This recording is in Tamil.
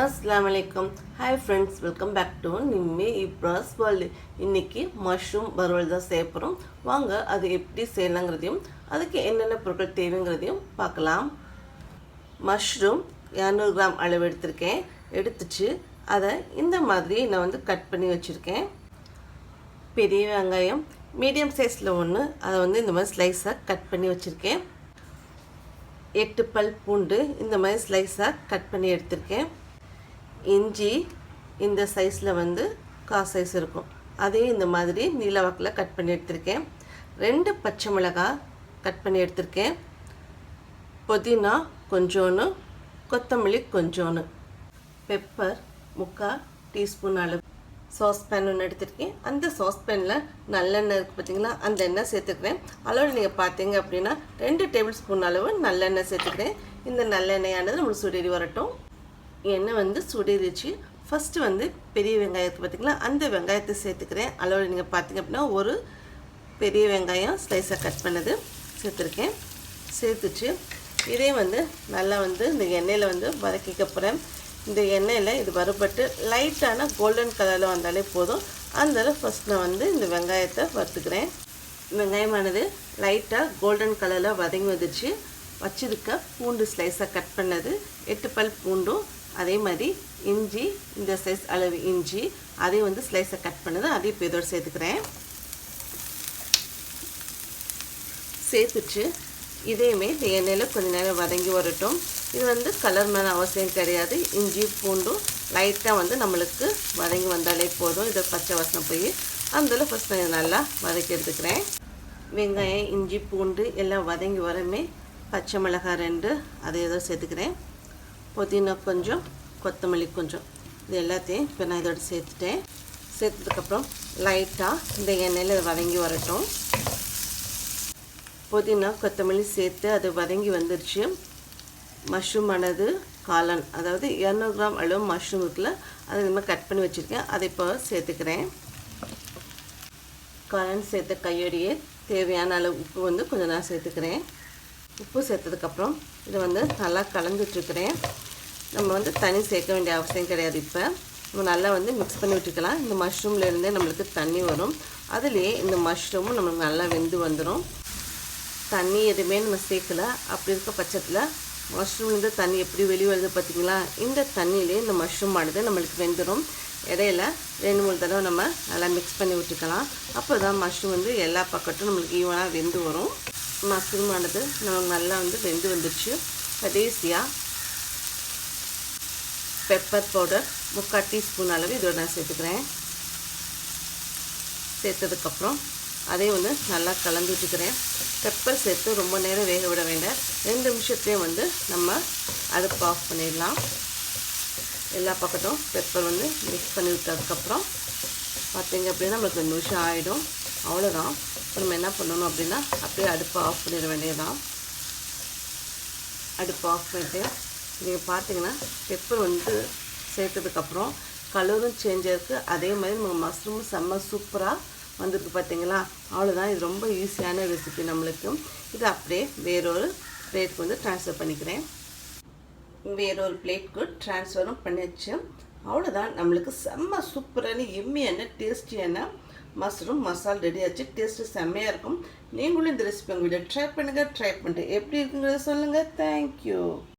அஸ்லாம் வலைக்கம் hi friends welcome back to Nimmi Ibras world இன்னைக்கு மஷ்ரூம் வறுவல் தான் செய்ய போகிறோம் வாங்க அது எப்படி செய்யலாங்கிறதையும் அதுக்கு என்னென்ன பொருட்கள் தேவைங்கிறதையும் பார்க்கலாம். மஷ்ரூம் இரநூறு கிராம் அளவு எடுத்திருக்கேன். எடுத்துச்சு. அதை இந்த மாதிரி நான் வந்து கட் பண்ணி வச்சுருக்கேன். பெரிய வெங்காயம் மீடியம் சைஸில் ஒன்று அதை வந்து இந்த மாதிரி ஸ்லைஸாக கட் பண்ணி வச்சுருக்கேன். எட்டு பல் பூண்டு இந்த மாதிரி ஸ்லைஸாக கட் பண்ணி எடுத்திருக்கேன். இஞ்சி இந்த சைஸில் வந்து கா சைஸ் இருக்கும். அதையும் இந்த மாதிரி நீலவாக்கில் கட் பண்ணி எடுத்திருக்கேன். ரெண்டு பச்சை மிளகாய் கட் பண்ணி எடுத்திருக்கேன். புதினா கொஞ்சோன்னு கொத்தமல்லி கொஞ்சோன்னு. பெப்பர் முக்கால் டீஸ்பூன் அளவு. சாஸ்பேன் ஒன்று எடுத்திருக்கேன். அந்த சாஸ்பேனில் நல்லெண்ணெய் இருக்குது பார்த்தீங்களா அந்த எண்ணெய் சேர்த்துக்கிறேன். அளவு நீங்கள் பார்த்தீங்க அப்படின்னா ரெண்டு டேபிள் ஸ்பூன் அளவு நல்லெண்ணெய் சேர்த்துக்கிறேன். இந்த நல்லெண்ணெயானது நம்மளுக்கு சுடேறி வரட்டும். எண்ணெய் வந்து சுடிருச்சு. ஃபஸ்ட்டு வந்து பெரிய வெங்காயத்தை பார்த்தீங்களா அந்த வெங்காயத்தை சேர்த்துக்கிறேன். அளவில் நீங்கள் பார்த்தீங்க அப்படின்னா ஒரு பெரிய வெங்காயம் ஸ்லைஸாக கட் பண்ணது சேர்த்துருக்கேன். சேர்த்துச்சு. இதே வந்து நல்லா வந்து இந்த எண்ணெயில் வந்து வதக்கிக்க போகிறேன் இந்த எண்ணெயில் இது வறுபட்டு லைட்டான கோல்டன் கலரில் வந்தாலே போதும். அந்த ஃபஸ்ட் நான் வந்து இந்த வெங்காயத்தை வறுத்துக்கிறேன். வெங்காயமானது லைட்டாக கோல்டன் கலரில் வதங்கி வந்துச்சு வச்சிருக்க பூண்டு ஸ்லைஸாக கட் பண்ணது. எட்டு பல் பூண்டும் அதே மாதிரி இஞ்சி இந்த சைஸ் அளவு இஞ்சி அதையும் வந்து ஸ்லைஸை கட் பண்ணது. அதையும் இப்போ இதோடு சேர்த்துக்கிறேன். சேர்த்துச்சு இதையுமே இந்த எண்ணெயில் கொஞ்சம் நேரம் வதங்கி வரட்டும். இது வந்து கலர் மேலே அவசியம் கிடையாது. இஞ்சி பூண்டும் லைட்டாக வந்து நம்மளுக்கு வதங்கி வந்தாலே போதும். இதை பச்சை வாசனை போய் அதில் ஃபஸ்ட் நான் நல்லா வதக்கி எடுத்துக்கிறேன். வெங்காயம் இஞ்சி பூண்டு எல்லாம் வதங்கி வரமே பச்சை மிளகாய் ரெண்டு அதை ஏதோ சேர்த்துக்கிறேன். புதினா கொஞ்சம் கொத்தமல்லி கொஞ்சம். இது எல்லாத்தையும் இப்போ நான் இதோட சேர்த்துட்டேன். சேர்த்ததுக்கப்புறம் லைட்டாக இந்த எண்ணெயில் வதங்கி வரட்டும். புதினா கொத்தமல்லி சேர்த்து அது வதங்கி வந்துருச்சு. மஷ்ரூம் ஆனது காளான் அதாவது இரநூறு கிராம் அளவு மஷ்ரூம் இருக்குல்ல அதை இந்த மாதிரி கட் பண்ணி வச்சுருக்கேன். அதை இப்போ சேர்த்துக்கிறேன். காளான் சேர்த்த கையோடையே தேவையான அளவு உப்பு வந்து கொஞ்சம் நான் சேர்த்துக்கிறேன். உப்பு சேர்த்ததுக்கப்புறம் இதை வந்து நல்லா கலந்துட்டுருக்கிறேன் நம்ம வந்து தண்ணி சேர்க்க வேண்டிய அவசியம் கிடையாது இப்போ. நம்ம நல்லா வந்து மிக்ஸ் பண்ணி விட்டுக்கலாம். இந்த மஷ்ரூம்லேருந்தே நம்மளுக்கு தண்ணி வரும். அதுலேயே இந்த மஷ்ரூமும் நம்மளுக்கு நல்லா வெந்து வந்துடும் தண்ணி எதுவுமே நம்ம சேர்க்கல. அப்படி இருக்க பட்சத்தில் மஷ்ரூம்லேருந்து தண்ணி எப்படி வெளியே வருது பார்த்திங்களா? இந்த தண்ணியிலே இந்த மஷ்ரூம் ஆனது நம்மளுக்கு வெந்துடும் இடையில ரெண்டு மூணு தடவை நம்ம நல்லா மிக்ஸ் பண்ணி விட்டுக்கலாம். அப்போ தான் மஷ்ரூம் வந்து எல்லா பக்கத்தும் நம்மளுக்கு ஈவனாக வெந்து வரும். மஷ்ரூம் ஆனது நமக்கு நல்லா வந்து வெந்து வந்துடுச்சு கடைசியாக பெப்பர் பவுடர் முக்கால் டீஸ்பூன் அளவு இதோட நான் சேர்த்துக்கிறேன். சேர்த்ததுக்கப்புறம் அதையும் வந்து நல்லா கலந்து விட்டுக்கிறேன். பெப்பர் சேர்த்து ரொம்ப நேரம் வேக விட வேண்டாம். ரெண்டு நிமிஷத்துலேயும் வந்து நம்ம அடுப்பு ஆஃப் பண்ணிடலாம். எல்லா பக்கத்தும் பெப்பர் வந்து மிக்ஸ் பண்ணி விட்டதுக்கப்புறம் பார்த்தீங்க அப்படின்னா நம்மளுக்கு ரெண்டு நிமிஷம் ஆகிடும் அவ்வளோதான் இப்போ நம்ம என்ன பண்ணணும் அப்படின்னா அப்படியே அடுப்பை ஆஃப் பண்ணிட வேண்டியதான் அடுப்பு ஆஃப் பண்ணிட்டு நீங்கள் பார்த்தீங்கன்னா பெப்பர் வந்து சேர்த்ததுக்கப்புறம் கலரும் சேஞ்ச் ஆயிருக்கு. அதே மாதிரி நம்ம மஷ்ரூம் செம்ம சூப்பராக வந்திருக்கு பார்த்தீங்களா அவ்வளோதான் இது ரொம்ப ஈஸியான ரெசிபி நம்மளுக்கு. இது அப்படியே வேறொரு பிளேட்க்கு வந்து ட்ரான்ஸ்ஃபர் பண்ணிக்கிறேன். வேறொரு பிளேட்க்கு ட்ரான்ஸ்ஃபரும் பண்ணிச்சு அவ்வளோதான் நம்மளுக்கு செம்ம சூப்பரான எம்மியான டேஸ்டியான மஷ்ரூம் மசால் ரெடி ஆச்சு. டேஸ்ட்டு செம்மையாக இருக்கும். நீங்களும் இந்த ரெசிபி உங்கள் வீடியோ ட்ரை பண்ணுங்கள் ட்ரை பண்ணிட்டு எப்படி இருக்குங்கிறத சொல்லுங்கள் தேங்க்யூ